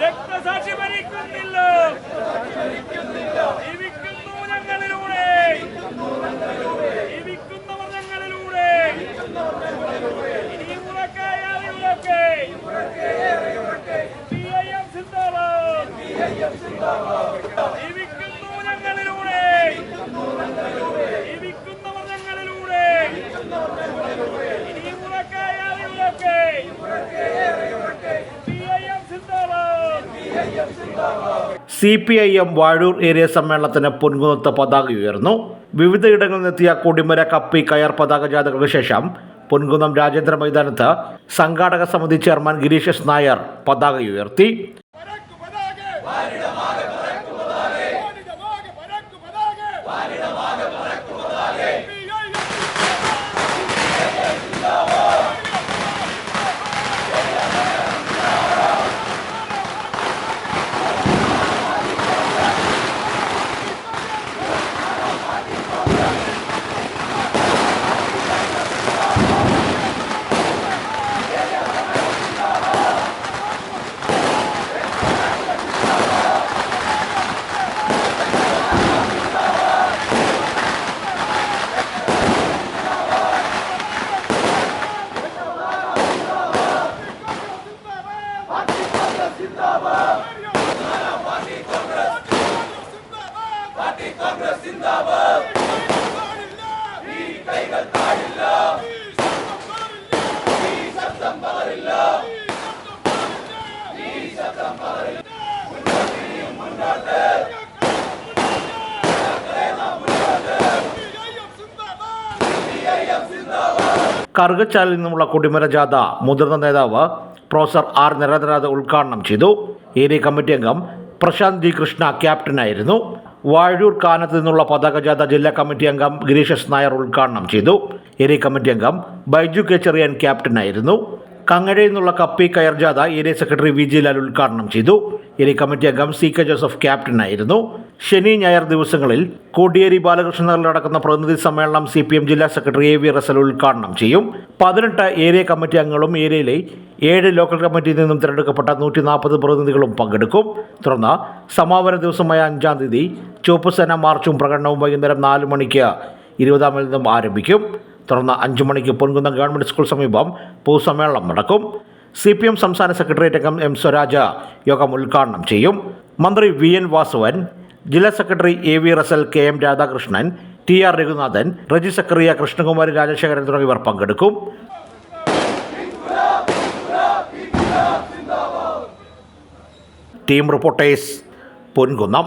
രക്തസാക്ഷി മരിക്കുന്നില്ല C P I M Vazhoor area സമ്മേളനത്തിന് പൊൻകുന്നത്ത് പതാക ഉയർന്നു. വിവിധയിടങ്ങളിൽ നിന്നെത്തിയ കൊടിമര കപ്പി കയർ പതാക ജാഥകൾക്ക് ശേഷം പൊൻകുന്നം രാജേന്ദ്ര മൈതാനത്ത് സംഘാടക സമിതി ചെയർമാൻ ഗിരീഷ് എസ് നായർ പതാക ഉയർത്തി. Party Congress Zindabad! കറുകച്ചാലിൽ നിന്നുമുള്ള കൊടിമര ജാഥ മുതിർന്ന നേതാവ് പ്രൊഫസർ ആർ നരേന്ദ്രനാഥ് ഉദ്ഘാടനം ചെയ്തു. ഏരിയ കമ്മിറ്റി അംഗം പ്രശാന്ത് ജി കൃഷ്ണ ക്യാപ്റ്റനായിരുന്നു. വാഴൂർ കാനത്ത് നിന്നുള്ള പതാകജാഥ ജില്ലാ കമ്മിറ്റി അംഗം ഗിരീഷ് എസ് നായർ ഉദ്ഘാടനം ചെയ്തു. ഏരിയ കമ്മിറ്റി അംഗം ബൈജു കെ ക്യാപ്റ്റനായിരുന്നു കങ്ങഴയിൽ നിന്നുള്ള കപ്പി കയർ ജാഥ area secretary V G Lal ഉദ്ഘാടനം ചെയ്തു. ഏരിയ കമ്മിറ്റി അംഗം സി കെ ജോസഫ് ക്യാപ്റ്റനായിരുന്നു ശനി ഞായർ ദിവസങ്ങളിൽ കോടിയേരി ബാലകൃഷ്ണൻ നഗറിൽ നടക്കുന്ന പ്രതിനിധി സമ്മേളനം സി പി എം ജില്ലാ സെക്രട്ടറി എ വി റസൽ ഉദ്ഘാടനം ചെയ്യും. പതിനെട്ട് ഏരിയ കമ്മിറ്റി അംഗങ്ങളും ഏരിയയിലെ ഏഴ് ലോക്കൽ കമ്മിറ്റിയിൽ നിന്നും തിരഞ്ഞെടുക്കപ്പെട്ട നൂറ്റി നാൽപ്പത് പ്രതിനിധികളും പങ്കെടുക്കും. തുടർന്ന് സമാപന ദിവസമായ അഞ്ചാം തീയതി ചുവപ്പ് സേന മാർച്ചും പ്രകടനവും വൈകുന്നേരം നാല് മണിക്ക് ഇരുപതാം മണി നിന്നും ആരംഭിക്കും. തുടർന്ന് അഞ്ചു മണിക്ക് പൊൻകുന്നം ഗവൺമെന്റ് സ്കൂൾ സമീപം പൊതുസമ്മേളനം നടക്കും. സി പി എം സംസ്ഥാന സെക്രട്ടേറിയറ്റ് അംഗം എം സ്വരാജ യോഗം ഉദ്ഘാടനം ചെയ്യും. മന്ത്രി വി എൻ വാസവൻ ജില്ലാ secretary A V Russell K M Radhakrishnan T R Raghunathan Reji Zacharia Krishnakumari Rajasekharan തുടങ്ങിയവർ പങ്കെടുക്കും. Team reporters Ponkunnam.